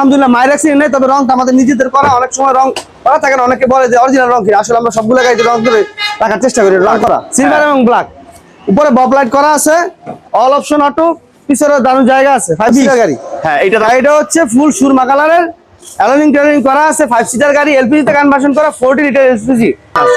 আলহামদুলিল্লাহ মায়ের অ্যাক্সিডেন্ট নেই তবে রংটা আমাদের নিজেদের করা। অনেক সময় রং করা থাকে না অনেকে বলে যে অরিজিনাল রং কি? আসলে আমরা সবগুলো গাড়িতে রং করে রাখার চেষ্টা করি রং করা। সিলভার এবং ব্ল্যাক উপরে বব লাইট করা আছে অল অপশন অটো পিছনে দারুণ জায়গা আছে ফাইভ সিটার গাড়ি। হ্যাঁ এটা গাড়িটা হচ্ছে ফুল সুরমা কালারের অ্যালোনিং টেলোনিং করা আছে ফাইভ সিটার গাড়ি এলপিজি তে কনভার্সন করা ফোরটি লিটার এলপিজি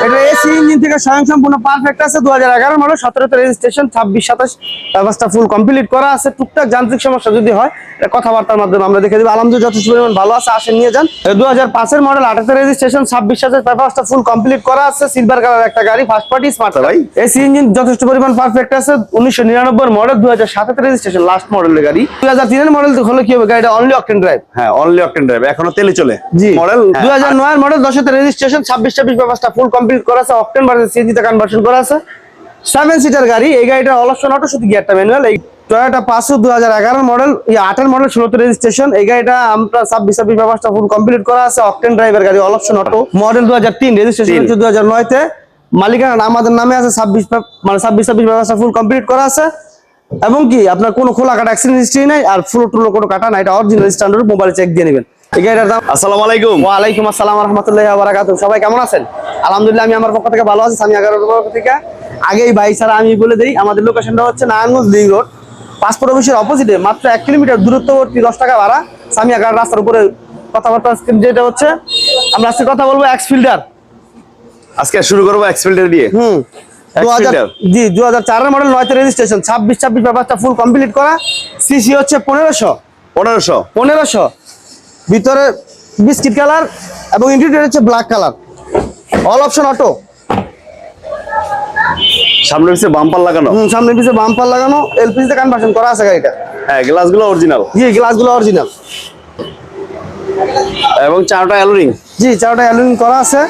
এটা এসি ইঞ্জিন থেকে স্বয়ং সম্পূর্ণ পারফেক্ট আছে দু হাজার এগারো মডেল সতেরোতে রেজিস্ট্রেশন ছাব্বিশ সাতাশ ব্যবস্থা ফুল কমপ্লিট করা আছে। টুকটাক যান্ত্রিক সমস্যা যদি হয় এটা কথাবার্তার মাধ্যমে আমরা দেখে দেবো। আলহামদুলিল্লাহ যথেষ্ট পরিমাণ ভালো আছে আসেন নিয়ে যান। দু হাজার পাঁচের মডেল আঠাশে রেজিস্ট্রেশন ছাব্বিশ সাতাশ ব্যবস্থা ফুল কমপ্লিট করা আছে। সিলভার কালার একটা গাড়ি ফার্স্ট পার্টি স্মার্ট ভাই। এসি ইঞ্জিন যথেষ্ট পরিমাণ পারফেক্ট আছে উনিশশো নিরানব্বই মডেল দু হাজার সাতের রেজিস্ট্রেশন লাস্ট মডেলের গাড়ি। দুই হাজার তিনের মডেল হলে কি হবে? গাড়িটা অনলি অকটেন ড্রাইভ হ্যাঁ অনলি অকটেন ড্রাইভ এখনও তেলে চলে। মডেল দুই হাজার নয়ের মডেল দশতে রেজিস্ট্রেশন ছাব্বিশ ছাব্বিশ ব্যবস্থা ফুল কমপ্লিট করা আছে অকটেন ভার্সন সিএনজিতে কনভার্সন করা আছে। সেভেন সিটার গাড়ি এই গাড়িটা অলপশন অটো শুধু গিয়ারটা ম্যানুয়াল এই টয়োটা পাঁচশো দু হাজার এগারো মডেল আটের মডেল ষোলোতে রেজিস্ট্রেশন এই গাড়িটা আমরা ছাব্বিশ ছাব্বিশ ব্যবস্থা ফুল কমপ্লিট করা আছে অকটেন ড্রাইভার গাড়ি অলপশন অটো মডেল দু হাজার তিন রেজিস্ট্রেশন হচ্ছে দু হাজার নয়তে মালিকানা আমাদের নামে আছে ছাব্বিশ মানে ছাব্বিশ ছাব্বিশ ব্যবস্থা ফুল কমপ্লিট করা আছে। এবং কি আপনার কোনো খোলা কাটা অ্যাক্সিডেন্ট হিস্ট্রি নাই আর ফুল টুলো কোনো কাটা নাই এটা অরিজিনাল স্ট্যান্ডার্ড মোবাইল চেক দিয়ে নেবেন। আসসালামু আলাইকুম। ওয়ালাইকুম আসসালাম রহমতুল্লাহ বারাকাত সবাই কেমন আছেন? আলহামদুলিল্লাহ আমি আমার পক্ষ থেকে ভালো আছি আমি এগারোর পক্ষ থেকে। আগেই ভাই ছাড়া আমি বলে দিই আমাদের লোকেশনটা হচ্ছে নারায়ণগঞ্জ লিং রোড। পাসপোর্ট অফিসের অপোজিটে মাত্র এক কিলোমিটার দূরত্ববর্তী দশ টাকা ভাড়া। রাস্তার উপরে কথাবার্তা যেটা হচ্ছে আমরা আজকে কথা বলব এক্স ফিল্ডার আজকে শুরু করব এক্সফিল্ডার দিয়ে। হুম। দু হাজার জি দু হাজার চারের মডেল নয়তে রেজিস্ট্রেশন ছাব্বিশ ছাব্বিশ ব্যাপারটা ফুল কমপ্লিট করা। সিসি হচ্ছে পনেরোশো। পনেরোশো। পনেরোশো। ভিতরে বিস্কিট কালার এবং ইন্টেরিয়র হচ্ছে black colour. All option auto সামনে পিছে বাম্পার লাগানো? হুম সামনে পিছনে বাম্পার লাগানো এলপিজি তে কনভার্সন করা আছে গাড়িটা। হ্যাঁ গ্লাসগুলো অরিজিনাল জি গ্লাসগুলো অরিজিনাল এবং চারটা অ্যালোরিং জি চারটা অ্যালুমিনিয়াম করা আছে।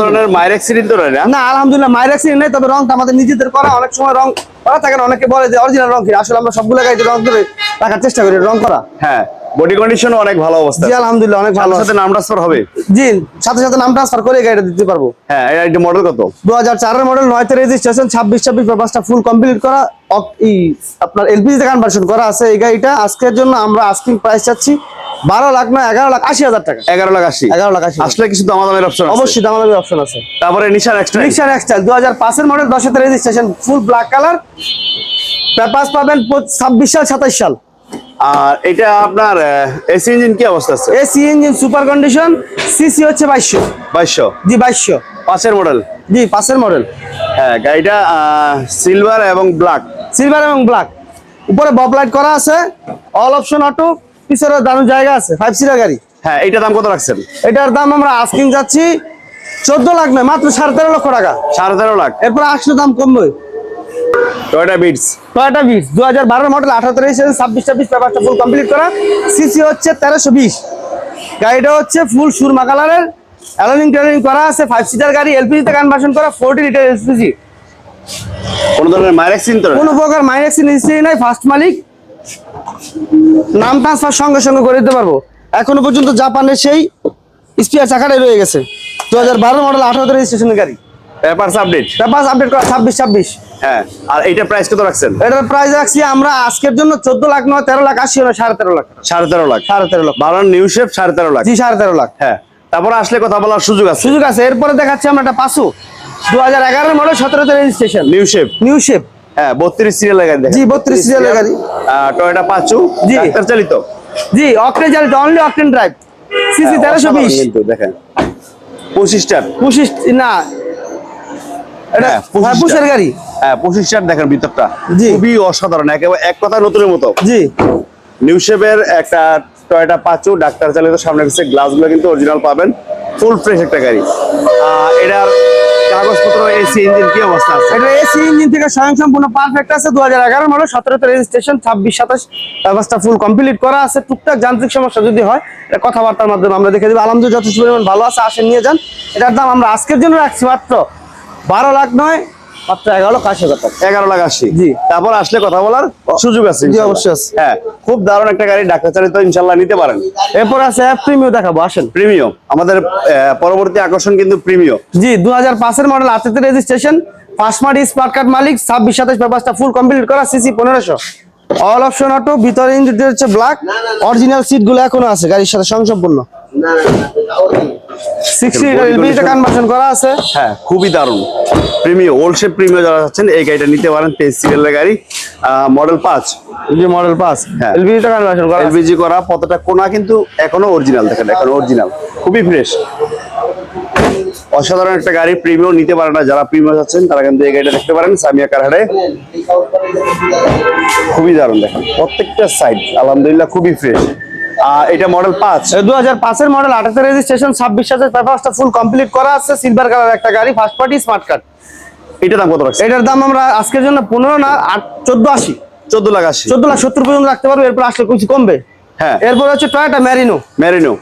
ধরনের মায়ের অ্যাক্সিডেন্ট তো না? না আলহামদুলিল্লাহ মায়ের অ্যাক্সিডেন্ট নেই তবে রংটা আমাদের নিজেদের করা অনেক সময় রং করা থাকে না অনেকে বলে যে অরিজিনাল রং কি আসলে আমরা সবগুলো গাড়িতে রং করে রাখার চেষ্টা করি রং করা। হ্যাঁ বডি কন্ডিশন অনেক ভালো অবস্থা। জি আলহামদুলিল্লাহ অনেক ভালো সাথে নাম ট্রান্সফার হবে? জি সাথে সাথে নাম ট্রান্সফার করে গাড়িটা দিতে পারব। হ্যাঁ এটা মডেল কত? দু হাজার চারের মডেল নয়তে রেজিস্ট্রেশন ছাব্বিশ ছাব্বিশ পেপারসটা ফুল কমপ্লিট করা। আপনার এলপিজিতে কনভার্সন করা আছে এই গাড়িটা। আজকের জন্য আমরা আস্কিং প্রাইস চাচ্ছি বারো লাখ না এগারো লাখ আশি হাজার টাকা। এগারো লাখ আশি। এগারো লাখ আশি। আসলে কিছু দামা দামের অপশন অবশ্যই দামাদামি অপশন আছে। তারপরে নিশান এক্সট্রা রিক্সার এক্সটাইল দু হাজার পাঁচের model দশেতে registration full black colour papers পাবেন ছাব্বিশ সাল সাতাইশ সাল। আর এটা আপনার এসি ইঞ্জিন কি অবস্থা আছে? AC engine super condition CC হচ্ছে বাইশশো। বাইশশো? জি বাইশশো। পাঁচের মডেল জি পাঁচের মডেল হ্যাঁ গাড়িটা সিলভার এবং ব্ল্যাক সিলভার এবং ব্ল্যাক উপরে বব লাইট করা আছে। অল অপশন অটো পিছনে দারুণ জায়গা আছে ফাইভ সিটার গাড়ি। হ্যাঁ এটা দাম কত রাখছেন? এটার দাম আমরা আস্কিং যাচ্ছি চোদ্দ লাখ নয় মাত্র সাড়ে তেরো লক্ষ টাকা। সাড়ে তেরো লাখ। এরপর আসলে দাম কমবে। টয়টা বিটস টয়টা বিট দু হাজার বারো মডেল ছাব্বিশ ছাব্বিশ পেপারটা ফুল কমপ্লিট করা। সিসি হচ্ছে তেরোশো বিশ। গাড়িটা হচ্ছে ফুল সুরমা কালারের। অ্যালোনিং টেলোনিং করা আছে ফাইভ সিটার গাড়ি এলপিজিতে কনভার্সন করা ফোরটি লিটার এলপিজি। কোনো ধরনের কোনো প্রকার হিস্ট্রি নাই ফার্স্ট মালিক। নাম ট্রান্সফার সঙ্গে সঙ্গে করে দিতে পারব। এখনও পর্যন্ত জাপানের সেই স্পিয়ার চাকাটাই রয়ে গেছে। দু হাজার বারো মডেল আঠারোতে রেজিস্ট্রেশনের গাড়ি। পেপারস আপডেট আপডেট করা ছাব্বিশ ছাব্বিশ। হ্যাঁ আর প্রাইস কত রাখছেন? এটার প্রাইস রাখছি আমরা আজকের জন্য চোদ্দ লাখ নয় তেরো লাখ লাখ টাকা। সাড়ে তেরো লাখ। সাড়ে তেরো লাখ। বারো নিউ শেপ সাড়ে তেরো লাখ। জি সাড়ে তেরো লাখ। হ্যাঁ তারপরে আসলে কথা বলার সুযোগ আছে। সুযোগ আছে। এরপরে দেখাচ্ছি আমরা একটা পাসু দু হাজার এগারো model registration new shape new shape হ্যাঁ বত্রিশ সিরিয়াল গাড়ি জি, 32 সিরিয়ালের গাড়ি। টয়টা পাঁচু জি। ডাক্তার চালিত। জি অকটেন চালিত অনলি অকটেন ড্রাইভ সিসি হ্যাঁ, বিশ। কিন্তু দেখেন। না। এটা হ্যাঁ, 25 পুশের গাড়ি। হ্যাঁ দেখেন ভিতরটা। খুবই অসাধারণ একেবারে এক কথা নতুনের মতো। জি। নিউ শেপের একটা টয়টা পাঁচু ডাক্তার চালিত সামনে পিছিয়ে গ্লাসগুলো কিন্তু অরিজিনাল পাবেন। ফুল ফ্রেশ একটা গাড়ি। এটার কাগজপত্র, এসি, ইঞ্জিন, কি অবস্থা এসি ইঞ্জিন থেকে ফুল কমপ্লিট করা আছে। টুকটাক যান্ত্রিক সমস্যা যদি হয় কথাবার্তার মাধ্যমে আমরা দেখে দেবো। আলহামদুলিল্লাহ, যথেষ্ট পরিমাণ ভালো আছে আসে নিয়ে যান। এটার দাম আমরা আজকের জন্য রাখছি মাত্র বারো লাখ নয় মাত্র এগারো লাখ আশি হাজার টাকা। এগারো লাখ আশি। জি। তারপর আসলে কথা বলার সুযোগ আছে জি, অবশ্যই আছে। হ্যাঁ খুব দারুণ একটা গাড়ি ডাক্তার চালিত ইনশাল্লাহ নিতে পারেন। এরপর আছে প্রিমিও দেখাবো আসেন। প্রিমিয়ম আমাদের পরবর্তী আকর্ষণ কিন্তু জি দু হাজার পাঁচের মডেল রেজিস্ট্রেশন স্মার্ট কার্ড মালিক ছাব্বিশ সাতাশ পেপারটা ফুল কমপ্লিট করা সিসি পনেরোশো। অল অপশন অটো ভিতরে হচ্ছে ব্ল্যাক অরিজিনাল সিটগুলো এখনও আছে গাড়ির সাথে সংসম্পূর্ণ। সিক্সটি লিটার এলপিজিতে কনভার্সন করা আছে? হ্যাঁ খুবই দারুণ। প্রিমিয় ওল্ড শেপ প্রিমিয় যারা চাচ্ছেন এই গাড়িটা নিতে পারেন তেইশ সিরিয়ালের গাড়ি। মডেল যে হ্যাঁ। কনভার্সন করা আছে? এলপিজি করা পতাটা কোনা কিন্তু এখনও অরিজিনাল দেখেন এখন অরিজিনাল খুবই ফ্রেশ অসাধারণ একটা গাড়ি প্রিমিয়াম নিতে পারে না যারা প্রিমিয়াম যাচ্ছেন তারা কিন্তু এই গাড়িটা দেখতে পারেন সামিয়া কারহাটে। খুবই দারুণ দেখেন প্রত্যেকটা সাইড আলহামদুলিল্লাহ খুবই ফ্রেশ এটা মডেল পাঁচ। দু হাজার পাঁচের মডেল আঠাশের রেজিস্ট্রেশন ছাব্বিশ হাজার পেপারসটা ফুল কমপ্লিট করা আছে। সিলভার কালার একটা গাড়ি ফার্স্ট পার্টি স্মার্ট কার্ড এটা দাম কত রাখছে এটার দাম আমরা আজকের জন্য পনেরো না আট চোদ্দ আশি। চোদ্দ লাখ আশি। চোদ্দ লাখ সত্তর পর্যন্ত রাখতে পারব এরপর আসলে কিছু কমবে। হ্যাঁ। এরপর হচ্ছে Toyota Marino Marino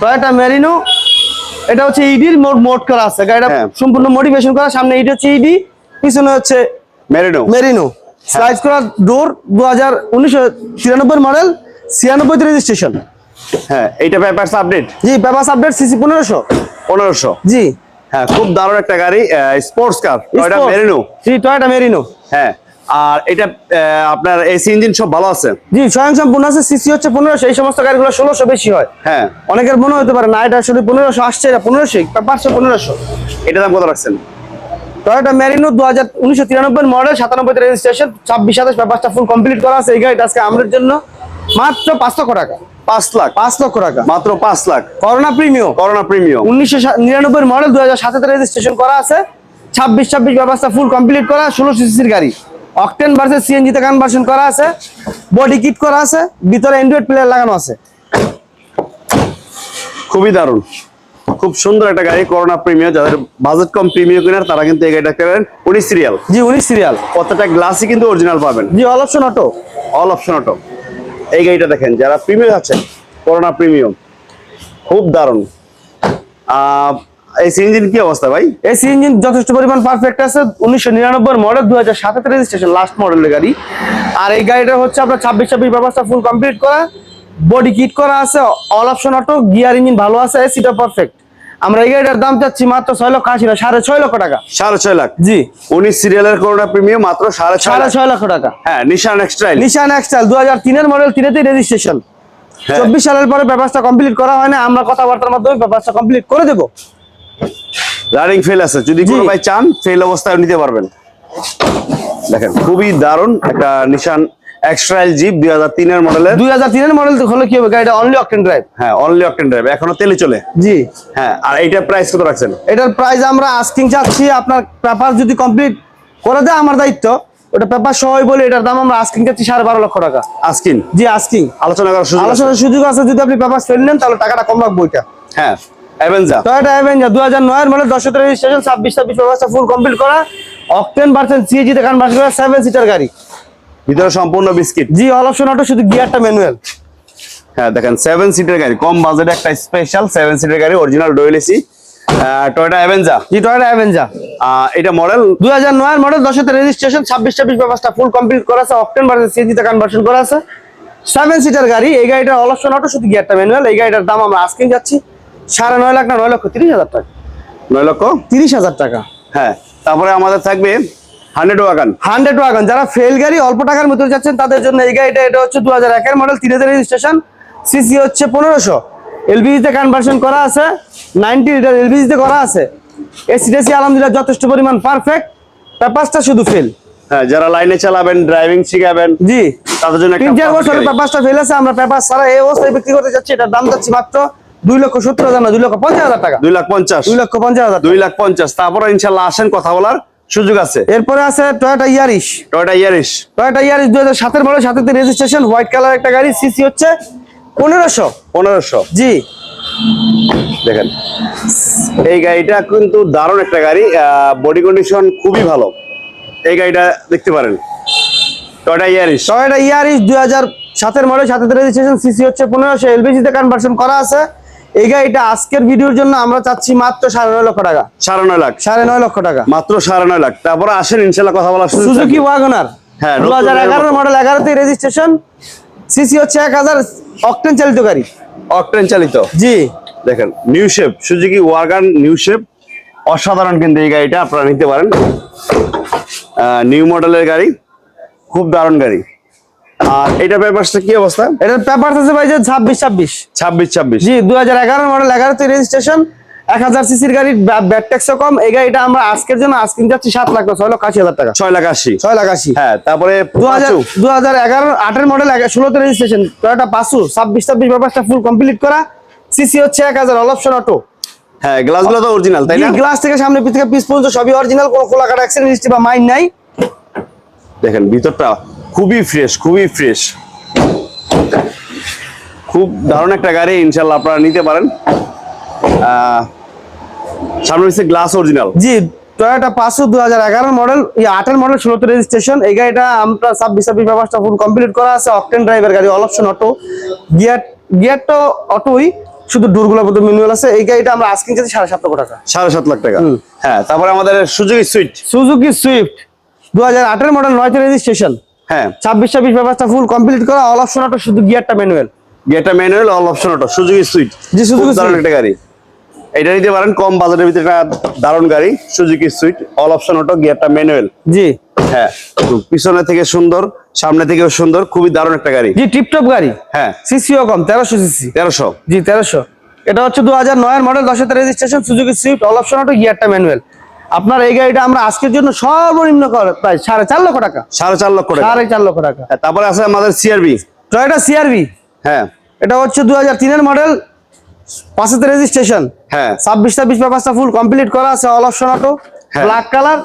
Toyota Marino এটা হচ্ছে ইডির মোড মোড করা আছে। গাড়িটা হ্যাঁ। সম্পূর্ণ মোটিভেশন করা সামনে ইডি হচ্ছে ইডি পিছনে হচ্ছে মেরিনো মেরিনো স্লাইড করা ডোর দু হাজার উনিশশো মডেল ছিয়ানব্বই রেজিস্ট্রেশন হ্যাঁ এইটা পেপারস আপডেট জি আপডেট সিসি পনেরোশো। পনেরোশো? জি। হ্যাঁ খুব দারুণ একটা গাড়ি স্পোর্টস কার Sport। মেরিনো জি টয়োটা মেরিনো হ্যাঁ আর এটা আপনার এসি ইঞ্জিন সব ভালো আছে? জি স্বয়ং সম্পূর্ণ আছে সিসি হচ্ছে পনেরোশো এই সমস্ত গাড়িগুলো ষোলোশো বেশি হয়। হ্যাঁ। অনেকের মনে হতে পারে না এটা আসলে পনেরোশো আসছে এটা পনেরোশো পাঁচশো পনেরোশো। এটা দাম কত রাখছেন? টয়োটা মেরিনো দু হাজার উনিশশো তিরানব্বই মডেল সাতানব্বই রেজিস্ট্রেশন ছাব্বিশ সাতাশ পেপারটা ফুল কমপ্লিট করা আছে এই গাড়িটা আজকে আমাদের জন্য। মাত্র পাঁচ লক্ষ টাকা। পাঁচ লাখ। পাঁচ লক্ষ টাকা। মাত্র পাঁচ lakh. Corona premium. Corona premium. উনিশশো নিরানব্বই মডেল দু হাজার রেজিস্ট্রেশন করা আছে। ছাব্বিশ ছাব্বিশ ব্যবস্থা ফুল কমপ্লিট করা সিসির গাড়ি। অকটেন ভার্সেস সিএনজি তে কনভার্সন করা আছে। বডি কিট করা আছে। ভিতরে অ্যান্ড্রয়েড প্লেয়ার লাগানো আছে। খুবই দারুণ। খুব সুন্দর একটা গাড়ি করোনা প্রিমিয়াম। যাদের বাজেট কম প্রিমিয়াম কেনার তারা কিন্তু এই গাড়িটা কেনেন উনিশ সিরিয়াল জি উনিশ সিরিয়াল প্রত্যেকটা গ্লাসই কিন্তু অরিজিনাল পাবেন। জি all option auto all option auto এই গাড়িটা দেখেন, যারা প্রিমিয়াম আছেন করোনা প্রিমিয়াম খুব দারুণ। এই ইঞ্জিন কি অবস্থা ভাই? এসি ইঞ্জিন যথেষ্ট পরিমাণ পারফেক্ট আছে, উনিশশো নিরানব্বই মডেল দু হাজার সাতের রেজিস্ট্রেশন লাস্ট মডেলের গাড়ি। আর এই গাড়িটা হচ্ছে আপনার ছাব্বিশ ছাব্বিশ ব্যবস্থা ফুল কমপ্লিট করা বডি কিট করা আছে all option auto gear engine ভালো আছে এসিটা পারফেক্ট আমরা এই গাড়িটার দাম চাচ্ছি মাত্র ছয় লক্ষ আশি সাড়ে ছয় লক্ষ টাকা। সাড়ে ছয় লাখ। জি। উনিশ সিরিয়ালের করোনা প্রিমিয়াম মাত্র সাড়ে সাড়ে ছয় লক্ষ টাকা। হ্যাঁ নিশান এক্সট্রাইল নিশান এক্সটাইল দু হাজার তিনের মডেল তিনেতেই রেজিস্ট্রেশন হ্যাঁ। চব্বিশ সালের পরে ব্যবস্থা কমপ্লিট করা হয় না আমরা কথাবার্তার মাধ্যমে ব্যবস্থা কমপ্লিট করে দেবো। রানিং ফেল আছে। যদি কোনো। ভাই চান ফেল অবস্থায় নিতে পারবেন। দেখেন খুবই দারুণ একটা নিশান এক্সট্রাইল জিপ দুই হাজার তিনের মডেলের দুই হাজার তিনের মডেল হলে কি হবে? গাড়িটা অনলি অকটেন ড্রাইভ হ্যাঁ অনলি অকটেন ড্রাইভ এখনও তেলে চলে। জি। হ্যাঁ আর এইটার প্রাইস কত রাখছেন? এটার প্রাইস আমরা আস্কিং চাচ্ছি আপনার পেপার যদি কমপ্লিট করে দেয় আমার দায়িত্ব ওটা পেপার সবাই বলে এটার দাম আমরা আস্কিং চাচ্ছি সাড়ে বারো লক্ষ টাকা। আস্কিন জি আস্কিং আলোচনা করার সুযোগ আলোচনার সুযোগ আছে যদি আপনি পেপার ফেল নেন তাহলে টাকাটা কম রাখব এটা। হ্যাঁ অ্যাভেঞ্জা টয়োটা অ্যাভেঞ্জার দু হাজার নয়ের মডেল দশ রেজিস্ট্রেশন ছাব্বিশ ছাব্বিশ ব্যবস্থা ফুল কমপ্লিট করা। অকটেন পার্সেন্ট সিএজি করা সেভেন সিটার গাড়ি। ভিতরে সম্পূর্ণ বিস্কিট। জি অল অপশন অটো শুধু গিয়ারটা ম্যানুয়াল হ্যাঁ দেখেন সেভেন সিটের গাড়ি কম বাজেটে একটা স্পেশাল সেভেন সিটের গাড়ি original dual AC Toyota Avanza জি টয়োটা অ্যাভেঞ্জার এটা মডেল দুই হাজার নয়ের মডেল দশতে রেজিস্ট্রেশন ছাব্বিশ ছাব্বিশ ব্যবস্থা ফুল কমপ্লিট করা আছে অকটেন পার্সেন্ট সিএজি তে কনভার্সন করা আছে। সেভেন সিটার গাড়ি এই গাড়িটার অল অপশন অটো শুধু গিয়ারটা ম্যানুয়াল এই গাড়িটার দাম আমরা আস্কিং যাচ্ছি সাড়ে নয় লাখ না নয় লক্ষ তিরিশ হাজার টাকা। নয় লক্ষ? তিরিশ হাজার টাকা। হ্যাঁ তারপরে আমাদের থাকবে হান্ড্রেড ওয়াগান। Hundred wagon. যারা ফেল গাড়ি অল্প টাকার মধ্যে যাচ্ছেন তাদের জন্য এই গাড়িটা এটা হচ্ছে দু হাজার একের মডেল তিন হাজার রেজিস্ট্রেশন সিসি হচ্ছে পনেরোশো। এলবিজিতে কনভার্সন করা আছে নাইনটি লিটার এলবিজিতে করা আছে। এসি টেসি আলহামদুলিল্লাহ যথেষ্ট পরিমাণ পারফেক্ট পেপারসটা শুধু ফেল হ্যাঁ যারা লাইনে চালাবেন ড্রাইভিং শিখাবেন জি। তাদের জন্য তিন একটা চার বছরের পেপারসটা ফেল আছে আমরা পেপার সারা এই অবস্থায় বিক্রি করতে যাচ্ছি এটার দাম যাচ্ছি মাত্র দুই লক্ষ সত্তর হাজার না দুই লক্ষ পঞ্চাশ হাজার টাকা। দুই লাখ পঞ্চাশ। দুই লক্ষ পঞ্চাশ হাজার দুই লাখ পঞ্চাশ। তারপরে ইনশাল্লাহ আসেন কথা বলার। সুযোগ আছে। এরপরে আছে Toyota Yaris Toyota Yaris Toyota Yaris দুই হাজার সাতের মডেল সাতের রেজিস্ট্রেশন হোয়াইট কালার একটা গাড়ি সিসি হচ্ছে পনেরোশো। পনেরোশো। জি। দেখেন এই গাড়িটা কিন্তু দারুণ একটা গাড়ি বডি কন্ডিশন খুবই ভালো। এই গাড়িটা দেখতে পারেন। টয়টা ইয়ারিশ টয়োটা ইয়ারিশ দুই হাজার সাতের মডেল সাতের রেজিস্ট্রেশন সিসি হচ্ছে পনেরোশো এলপিজিতে কনভার্সন করা আছে। এই গাড়িটা আজকের ভিডিওর জন্য আমরা চাচ্ছি মাত্র সাড়ে নয় লক্ষ টাকা। সাড়ে নয় লাখ। সাড়ে নয় লক্ষ টাকা। মাত্র সাড়ে নয় লাখ। তারপরে আসেন ইনশাল্লাহ কথা সুজুকি ওয়াগনার হ্যাঁ, দু হাজার এগারো মডেল এগারোতে রেজিস্ট্রেশন সিসি হচ্ছে এক হাজার অকটেন চালিত গাড়ি। অকটেন চালিত? জি। দেখেন new shape Suzuki wagon new shape অসাধারণ কিন্তু এই গাড়িটা আপনারা নিতে পারেন। নিউ মডেলের গাড়ি খুব দারুণ গাড়ি। আর এটা পেপারসটা কি অবস্থা? এটার পেপার আছে ভাই যে ছাব্বিশ ছাব্বিশ। ছাব্বিশ ছাব্বিশ। জি দু হাজার এগারো মডেল এগারোতে রেজিস্ট্রেশন এক হাজার সিসির গাড়ি ব্যাট ট্যাক্সও কম। এই গাড়িটা আমরা আজকের জন্য আজকে যাচ্ছি সাত লাখ না ছয় লক্ষ আশি হাজার টাকা। ছয় লাখ আশি। ছয় লাখ আশি। হ্যাঁ তারপরে দু হাজার পাঁচু। দু হাজার এগারো আটের মডেল ষোলোতে রেজিস্ট্রেশন টয়োটা পাঁচশো ছাব্বিশ ছাব্বিশ ব্যাপারটা ফুল কমপ্লিট করা। সিসি হচ্ছে এক হাজার অল অপশন অটো হ্যাঁ গ্লাসগুলো তো অরিজিনাল তাই না? গ্লাস থেকে সামনে পিছ থেকে পিস পর্যন্ত সবই অরিজিনাল কোনো খোলা কাটা অ্যাক্সিডেন্ট হিস্ট্রি বা মাইন নাই। দেখেন ভিতরটা খুবই ফ্রেশ খুবই ফ্রেশ খুব দারুণ একটা গাড়ি ইনশাল্লাহ আপনারা নিতে পারেন। সামনে হচ্ছে গ্লাস অরিজিনাল জি টয়োটা পাঁচশো দু হাজার এগারো মডেল আটের মডেল ষোলোতে রেজিস্ট্রেশন এই গাড়িটা আমরা ছাব্বিশ ছাব্বিশ ব্যবস্থা ফুল কমপ্লিট করা আছে অকটেন ড্রাইভার গাড়ি অল অপশন অটো গিয়ার গিয়ারটা অটোই শুধু ডোরগুলোর মধ্যে ম্যানুয়াল আছে। এই গাড়িটা আমরা আজকে কিনছি সাড়ে সাত লক্ষ টাকা। সাড়ে সাত লাখ টাকা। হ্যাঁ তারপরে আমাদের সুযোগ সুইট সুজুকি সুইফট দু হাজার আটের মডেল নয়তে রেজিস্ট্রেশন হ্যাঁ। ছাব্বিশ ছাব্বিশ ব্যবস্থা ফুল কমপ্লিট করা অল অপশন অটো শুধু গিয়ারটা ম্যানুয়াল গেটা ম্যানুয়াল অল অপশন অটো সুযোগ সুইট জি, দারুণ একটা গাড়ি। এটা নিতে পারেন কম বাজেটের ভিতরে একটা দারুণ গাড়ি Suzuki Swift all option auto গিয়ারটা manual জি। হ্যাঁ পিছনে থেকে সুন্দর সামনে থেকেও সুন্দর খুবই দারুণ একটা গাড়ি। জি টিপটপ গাড়ি। হ্যাঁ। সিসিও কম তেরোশো সিসি তেরোশো। জি তেরোশো। এটা হচ্ছে দু হাজার নয়ের মডেল দশের registration Suzuki Swift all option auto গিয়ারটা manual আপনার এই গাড়িটা আমরা আজকের জন্য সর্বনিম্ন প্রায় সাড়ে চার লক্ষ টাকা। সাড়ে চার লক্ষ টাকা। সাড়ে চার লক্ষ টাকা। হ্যাঁ, তারপরে আছে আমাদের সিআরবি টয়োটা সিআরভি হ্যাঁ। এটা হচ্ছে দু হাজার তিনের মডেল পাঁচেতে রেজিস্ট্রেশন হ্যাঁ। ছাব্বিশ ছাব্বিশ পেপারটা ফুল কমপ্লিট করা আছে all option auto. Black colour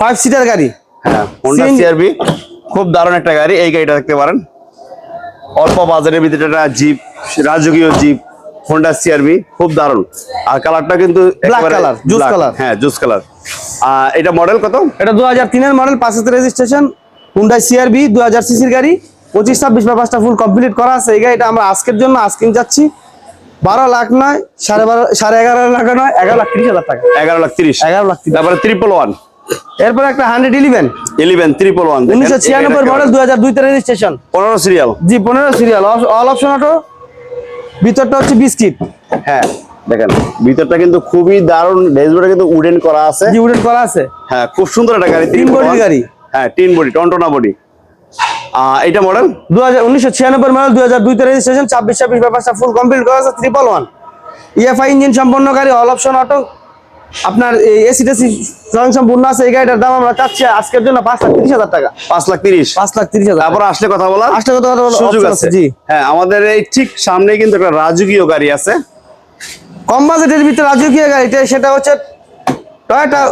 five seater গাড়ি। হ্যাঁ হোন্ডা সিআরবি খুব দারুণ একটা গাড়ি এই গাড়িটা দেখতে পারেন। অল্প বাজারের ভিতরে একটা জিপ রাজকীয় জিপ হোন্ডা সিআরবি খুব দারুণ। আর কালারটা কিন্তু হ্যাঁ জুস কালার এটা মডেল কত? এটা দু হাজার তিনের মডেল পাঁচেতে রেজিস্ট্রেশন হুন্ডাই সিআরবি দু হাজার সিসির গাড়ি। পঁচিশ ছাব্বিশ পেপারটা ফুল কমপ্লিট করা আছে। এই গাড়িটা আমরা আজকের জন্য আজকে যাচ্ছি। বারো লাখ নয় সাড়ে বারো সাড়ে এগারো লাখ নয় এগারো লাখ তিরিশ হাজার টাকা। এগারো লাখ তিরিশ। এগারো লাখ তারপরে ট্রিপল ওয়ান এরপর একটা hundred eleven eleven triple one উনিশশো ছিয়ানব্বই মডেল দু হাজার দুইতে রেজিস্ট্রেশন পনেরো সিরিয়াল জি পনেরো সিরিয়াল অল অপশন অটো ভিতরটা হচ্ছে বিস্কিট। হ্যাঁ দেখেন ভিতরটা কিন্তু খুবই দারুণ ড্যাশবোর্ডটা কিন্তু উডেন করা আছে। জি উডেন করা আছে। হ্যাঁ খুব সুন্দর একটা গাড়ি তিন বডি গাড়ি। হ্যাঁ তিন বডি টনটনা বডি। এটা মডেল দু হাজার উনিশশো ছিয়ানব্বই মডেল দু হাজার দুইতে রেজিস্ট্রেশন ছাব্বিশ ছাব্বিশ ব্যাপারটা ফুল কমপ্লিট করা আছে ট্রিপল ওয়ান ইএফআই ইঞ্জিন সম্পন্ন গাড়ি অল অপশন অটো আপনার এই এসি টেসি স্বয়ং সম্পূর্ণ আছে এই গাড়িটার দাম আমরা চাচ্ছি আজকের জন্য পাঁচ লাখ তিরিশ হাজার টাকা। পাঁচ লাখ তিরিশ। পাঁচ লাখ তিরিশ হাজার। তারপর আসলে কথা বলা আসলে কথা বলার সুযোগ আছে। জি। হ্যাঁ আমাদের এই ঠিক সামনে কিন্তু একটা রাজকীয় গাড়ি আছে। কম বাজেটের ভিতরে রাজকীয় গাড়িটা সেটা হচ্ছে টয়োটা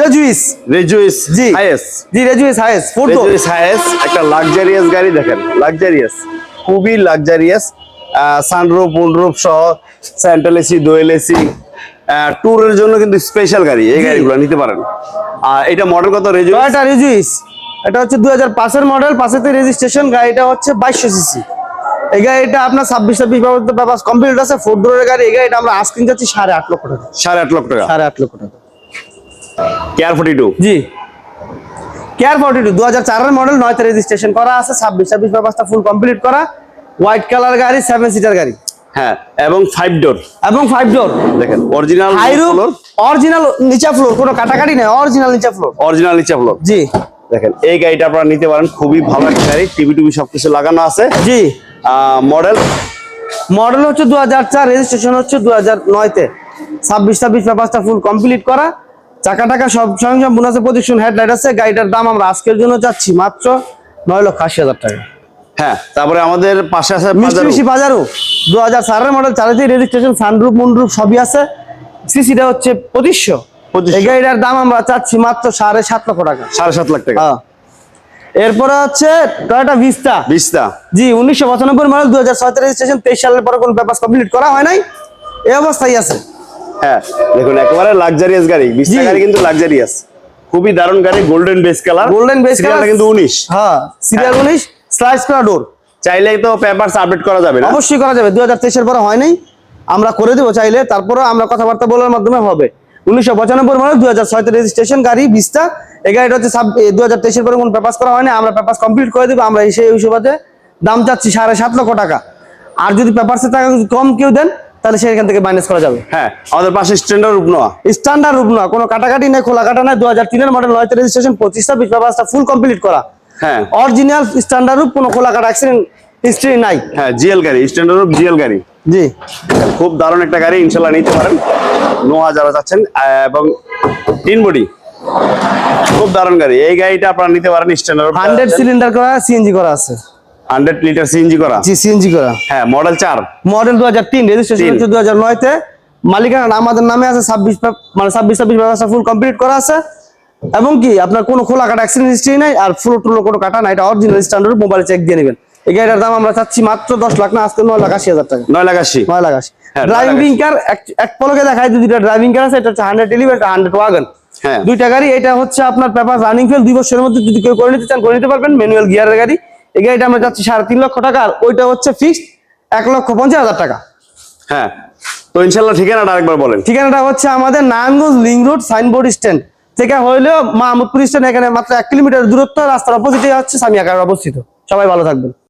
রেজুইস রেজুইস জি। হাইয়েস জি Regius Hiace four Regius Hiace একটা লাক্সারিয়াস গাড়ি দেখেন লাক্সারিয়াস খুবই লাক্সারিয়াস সানরুফ উনরুফ সহ সেন্ট্রাল এসি দোয়েল এসি ট্যুরের জন্য কিন্তু স্পেশাল গাড়ি এই গাড়িগুলো নিতে পারেন। আর এটা মডেল কত রেজুইস টয়োটা রেজুইস এটা হচ্ছে দুই হাজার পাঁচের মডেল পাঁচেতে রেজিস্ট্রেশন গাড়িটা হচ্ছে বাইশশো সিসি এই গাড়িটা আপনার ছাব্বিশ ছাব্বিশ পেপার কমপ্লিট আছে ফোর ডোরের গাড়ি এই গাড়িটা আমরা আজকিন যাচ্ছি সাড়ে আট লক্ষ টাকা। সাড়ে আট লক্ষ টাকা। সাড়ে আট লক্ষ টাকা। কেয়ার ফোর্টি টু জি। কেয়ার ফর্টি টু দু হাজার চারের মডেল নয়তে রেজিস্ট্রেশন করা আছে ছাব্বিশ ছাব্বিশ পেপারটা ফুল কমপ্লিট করা। হোয়াইট কালার গাড়ি সেভেন সিটার গাড়ি। হ্যাঁ এবং ফাইভ ডোর এবং ফাইভ ডোর দেখেন অরিজিনাল অরিজিনাল নিচা ফ্লোর কোনো কাটাকাটি নেই অরিজিনাল নিচা ফ্লোর অরিজিনাল নিচে ফ্লোর জি। দেখেন এই গাড়িটা আপনারা নিতে পারেন খুবই ভালো একটা গাড়ি টিভি টিভি সবকিছু লাগানো আছে। জি। মডেল মডেল হচ্ছে দু হাজার চার রেজিস্ট্রেশন হচ্ছে দু হাজার নয়তে। ছাব্বিশ ছাব্বিশ পেপারটা ফুল কমপ্লিট করা। চাকা টাকা সব সরঞ্জাম বোনাসে প্রদীক্ষণ হেডলাইট আছে। গাড়িটার দাম আমরা আজকের জন্য চাচ্ছি মাত্র নয় লক্ষ আশি হাজার টাকা। হ্যাঁ তারপরে আমাদের পাশে আছে মিষ্টি বাজারও দু হাজার চারের মডেল চারিতেই রেজিস্ট্রেশন সানরুপ মুনরুপ সবই আছে। সিসিটা হচ্ছে পঁচিশশো। এই গাড়িটার দাম আমরা চাচ্ছি মাত্র সাড়ে সাত লক্ষ টাকা। সাড়ে সাত লাখ টাকা। হ্যাঁ। এরপরে হচ্ছে টয়োটা ভিস্তা বিশটা জি উনিশশো পঁচানব্বই মডেল দু হাজার ছয় রেজিস্ট্রেশন তেইশ সালের পরে কোনো পেপার কমপ্লিট করা হয় নাই। এই অবস্থায় আছে। হ্যাঁ দেখুন একেবারে লাক্সারিয়াস গাড়ি। জি। গাড়ি কিন্তু লাক্সারিয়াস খুবই দারুণ গাড়ি golden base colour golden base সিরিয়ালটা কিন্তু উনিশ। হ্যাঁ সিরিয়াল উনিশ। স্লাইস করা ডোর চাইলেই তো পেপারস আপডেট করা যাবে না। অবশ্যই করা যাবে দু হাজার তেইশের পরে হয় নাই। আমরা করে দেবো চাইলে তারপরে আমরা কথাবার্তা বলার মাধ্যমে হবে। উনিশশো পঁচানব্বই মডেল দু হাজার ছয়তে রেজিস্ট্রেশন গাড়ি বিশটা এই গাড়িটা হচ্ছে দু হাজার তেইশের পরে কোনো পেপার করা হয়নি আমরা পেপার কমপ্লিট করে দেবো আমরা সেই হিসেবে দাম চাচ্ছি সাড়ে সাত লক্ষ টাকা। আর যদি পেপারসের টাকা যদি কম কেউ দেন তাহলে সেখান থেকে মাইনাস করা যাবে। হ্যাঁ আমাদের পাশে স্ট্যান্ডার্ড রূপ নেওয়া স্ট্যান্ডার্ড রূপ না কোনো কাটাকাটি নেই খোলা কাটা নাই দু হাজার তিনের মডেল নয়তে রেজিস্ট্রেশন পঁচিশ ছাব্বিশ পেপারসটা ফুল কমপ্লিট করা। হ্যাঁ। অরিজিনাল স্ট্যান্ডার্ড কোনো খোলা কাটা অ্যাক্সিডেন্ট হিস্ট্রি নাই। হ্যাঁ জিএল গাড়ি স্ট্যান্ডার্ড জিএল গাড়ি। জি। খুব দারুণ একটা গাড়ি ইনশাল্লাহ নিতে পারেন। নোয়া যারা চাচ্ছেন এবং তিন বডি। খুব দারুণ গাড়ি। এই গাড়িটা আপনারা নিতে পারেন স্ট্যান্ডার্ড হান্ড্রেড সিলিন্ডার করা সিএনজি করা আছে। হান্ড্রেড লিটার সিএনজি করা। জি সিএনজি করা। হ্যাঁ মডেল চার। মডেল দু হাজার তিন। রেজিস্ট্রেশন দু হাজার নয়তে। মালিকানা আমাদের নামে আছে ছাব্বিশ মানে ছাব্বিশ ছাব্বিশ ব্যবস্থা ফুল কমপ্লিট করা আছে। এবং কি আপনার কোনো খোলা কাটা অ্যাক্সিডেন্ট হিস্ট্রি নাই আর ফুল টুলো কোনো কাটা নাই এটা অরিজিনাল স্ট্যান্ডার্ড মোবাইল চেক দিয়ে নেবেন। এই গাড়িটার দাম আমরা চাচ্ছি মাত্র দশ লাখ না আজকে নয় লাখ আশি হাজার টাকা। নয় লাখ আশি। নয় লাখ আশি। হ্যাঁ, ড্রাইভিং কার এক পলকে দেখায় যে দুইটা ড্রাইভিং কার আছে এটা হচ্ছে হান্ড্রেড ডেলিভারি এটা হান্ড্রেড ওয়াগন হ্যাঁ। দুইটা গাড়ি এটা হচ্ছে আপনার পেপার রানিং ফেল দুই বছরের মধ্যে যদি কেউ করে নিতে চান করে নিতে পারবেন ম্যানুয়াল গিয়ারের গাড়ি। এই গাড়িটা আমরা চাচ্ছি সাড়ে তিন লক্ষ টাকা আর ওইটা হচ্ছে ফিক্সড এক লক্ষ পঞ্চাশ হাজার টাকা। হ্যাঁ তো ইনশাল্লাহ ঠিকানাটা আরেকবার বলেন। ঠিকানাটা হচ্ছে আমাদের Narayanganj link road signboard stand. থেকে হইলেও মাহমুদপুর স্টেশন এখানে মাত্র এক কিলোমিটার দূরত্ব, রাস্তার অপোজিটে হচ্ছে সামিয়াকার অবস্থিত। সবাই ভালো থাকবেন।